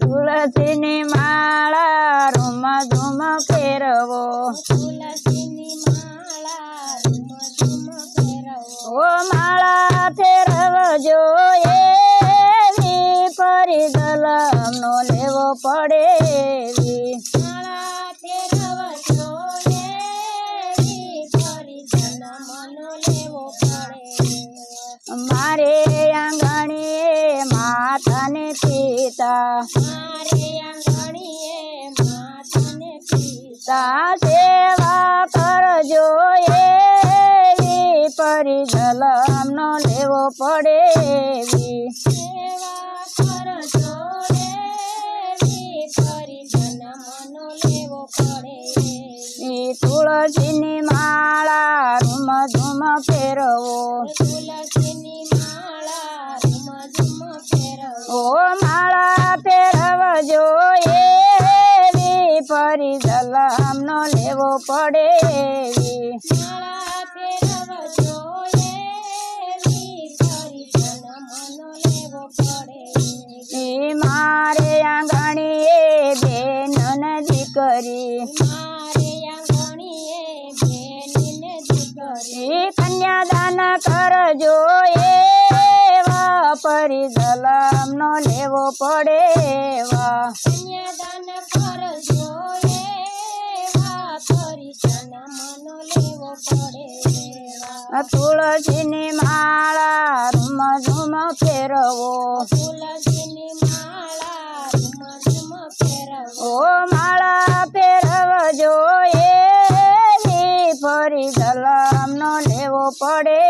તુલસીની માળા રૂમ ધૂમ ફેરવો. તુલસીની માળા રૂમ ફેરવો ઓ માળા, ફેરવજો એવી પરિદલમનો લેવો પડે. તા સેવા કરજો એવી એવી એવી ફરી લેવો પડે ઈ તુલસીની માળા ધૂમ ધૂમ ફેરવો. પડે. ઈ મારે આંગણીએ બેનને દીકરી. કન્યાદાન કરજો એવા પરિદલમનો લેવો પડે એવા કન્યાદાન તુલસીની માળા રૂમ ઝુમ ફેરવો. ઓ માળા ફેરવજો એ ફરી સલામનો લેવો પડે.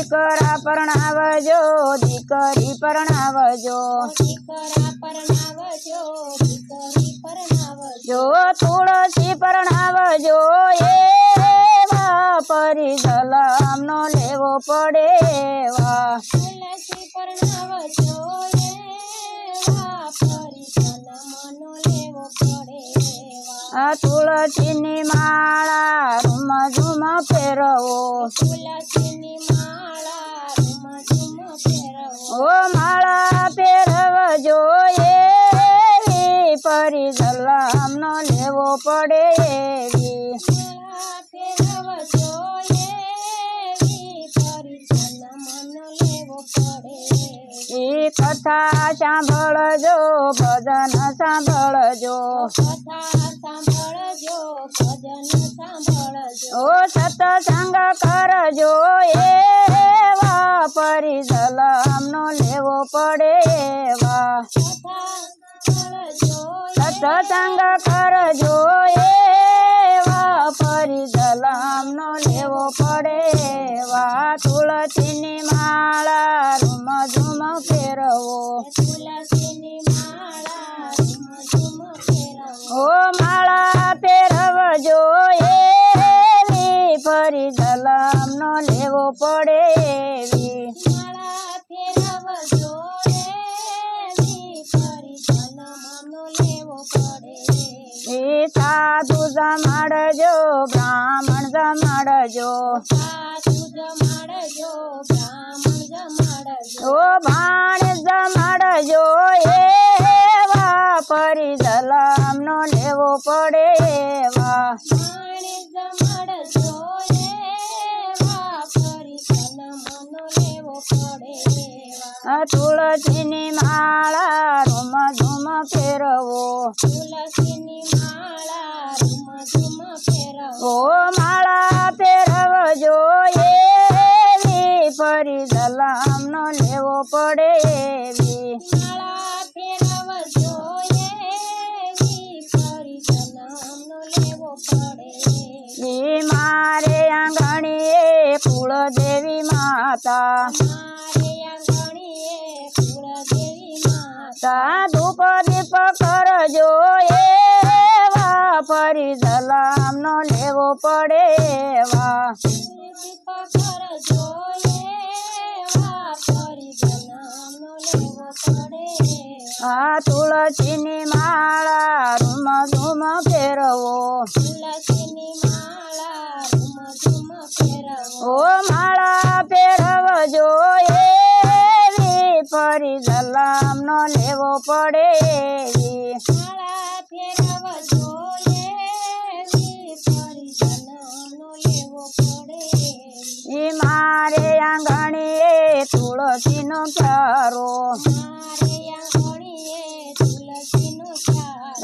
દીકરા પરણાવજો, દીકરી પરણાવજો. દીકરા તુળસી પરણાવજો, એ પરી સલામનો લેવો પડે એવા. તુલસી પરણાવજો તુળસીની માળા રૂમ ઝુમ ફેરવો. તુલસીની માળા ઓ માળા પહેરવજો એવી પરી દલમનો લેવો પડે એવી ઈ કથા સાંભળજો ભજન સાંભળજો. કથા સાંભળજો. ભજન ઓ સત્સંગ કરજો એવા લેવો પડે એવા. કથા સાંભળજો સત્સંગ કરજો એવા. ફરી દલમનો લેવો પડે એવા. તુલસીની માળા રૂમ ઝુમ ફેરવો. ઓ માળા ફેરવજો એવી ફરી દલમનો લેવો પડે જમાડજો બ્રાહ્મણ જમાડજો ઓ ભાણ જમાડજો એ વાપરી જલામનો લેવો પડે એવા. તુલસીની માળા ફેરવજો એવી ફરી સલામનો લેવો પડે એવી. માળા ફેરવજો એવી ફરી જન્મનો લેવો પડે મારે આંગણીએ કુળદેવી માતા. મારે માતા ધૂપ દીપ કરજો એવા ફરી દલમનો લેવો પડે એવા. આ તુલસીની માળા રૂમ ઝુમ ફેરવો. ઓ માળા, ફેરવજો એવી. ફરી જલામનો લેવો પડે આંગણીએ તુલસીનો ચારો.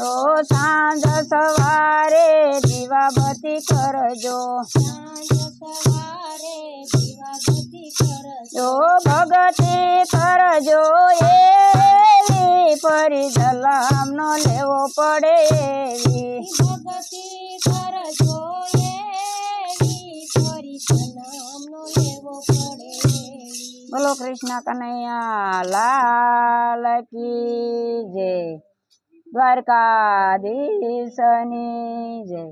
ઓ સાંજ સવારે દીવાબતી કરજો. સાંજ સવારે દીવાબત્તી કરજો. જો ભગતી કરજો એ ફરી જલામનો લેવો પડે એવી. બોલો કૃષ્ણ કનૈયા લાલ કી જય. દ્વારકાધીશની જય.